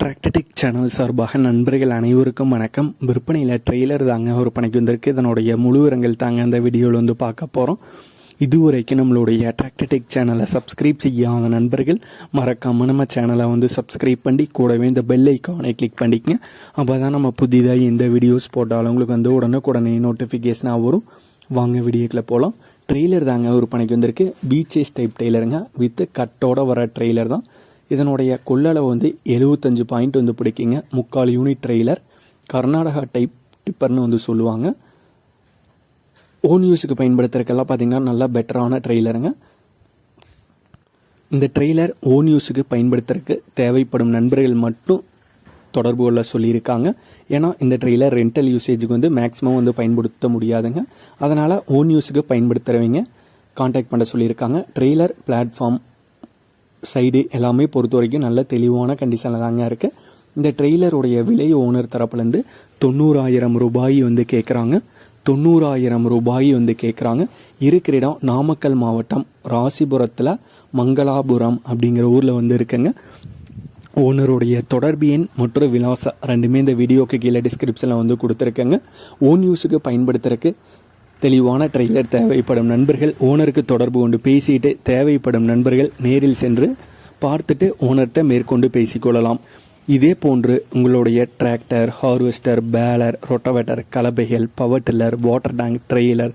டிராக்டடிக் channel சார்பாக நண்பர்கள் அனைவருக்கும் வணக்கம். விற்பனையில் ட்ரெய்லர் தாங்க விற்பனைக்கு வந்திருக்கு. இதனுடைய முழு விவரங்கள் தாங்க அந்த வீடியோவில் வந்து பார்க்க போகிறோம் இதுவரைக்கும் நம்மளுடைய டிராக்டடிக் சேனலை சப்ஸ்கிரைப் செய்யாத நண்பர்கள் மறக்காமல் நம்ம சேனலை வந்து சப்ஸ்கிரைப் பண்ணி கூடவே இந்த பெல் ஐக்கானை கிளிக் பண்ணிக்கங்க. அப்போ தான் நம்ம புதிதாக எந்த வீடியோஸ் போட்டாலும் உங்களுக்கு வந்து உடனுக்குடனே நோட்டிஃபிகேஷனாக வரும். வாங்க வீடியோக்கில் போகலாம் ட்ரெய்லர் தாங்க ஒரு பணிக்கு வந்திருக்கு. பீச்சேஸ் டைப் டெய்லருங்க வித் கட்டோட வர ட்ரெய்லர் தான். இதனுடைய கொள்ளளவு வந்து எழுபத்தஞ்சு பாயிண்ட் வந்து பிடிக்குங்க. முக்கால் யூனிட் ட்ரெய்லர் கர்நாடகா டைப் டிப்பர்னு வந்து சொல்லுவாங்க. ஓன் யூஸுக்கு பயன்படுத்துறதுக்கெல்லாம் பார்த்தீங்கன்னா நல்லா பெட்டரான ட்ரெய்லருங்க இந்த ட்ரெய்லர் ஓன் யூஸுக்கு பயன்படுத்துறதுக்கு தேவைப்படும் நண்பர்கள் மட்டும் தொடர்பு கொள்ள சொல்லியிருக்காங்க. ஏன்னா இந்த ட்ரெய்லர் ரெண்டல் யூசேஜுக்கு வந்து மேக்ஸிமம் வந்து பயன்படுத்த முடியாதுங்க. அதனால் ஓன் யூஸுக்கு பயன்படுத்துகிறவங்க காண்டாக்ட் பண்ண சொல்லியிருக்காங்க. ட்ரெய்லர் பிளாட்ஃபார்ம் சைடு எல்லாமே பொறுத்த வரைக்கும் நல்ல தெளிவான கண்டிஷனில் தாங்க இருக்குது இந்த ட்ரெய்லருடைய விலை ஓனர் தரப்புலேருந்து தொண்ணூறாயிரம் ரூபாய் வந்து கேட்குறாங்க தொண்ணூறாயிரம் ரூபாய் வந்து கேட்குறாங்க இருக்கிற இடம் நாமக்கல் மாவட்டம் ராசிபுரத்தில் மங்களாபுரம் அப்படிங்கிற ஊரில் வந்து இருக்குங்க. ஓனருடைய தொடர்பு எண் மற்றும் விலாசம் ரெண்டுமே இந்த வீடியோக்கு கீழே டிஸ்கிரிப்ஷனில் வந்து கொடுத்துருக்கேங்க. ஓன் யூஸுக்கு பயன்படுத்துறதுக்கு தெளிவான ட்ரெய்லர் தேவைப்படும் நண்பர்கள் ஓனருக்கு தொடர்பு கொண்டு பேசிட்டு தேவைப்படும் நண்பர்கள் நேரில் சென்று பார்த்துட்டு ஓனர்கிட்ட மேற்கொண்டு பேசிக்கொள்ளலாம். இதே போன்று உங்களுடைய tractor harvester baler rotavator கலப்பைகள் power tiller water tank trailer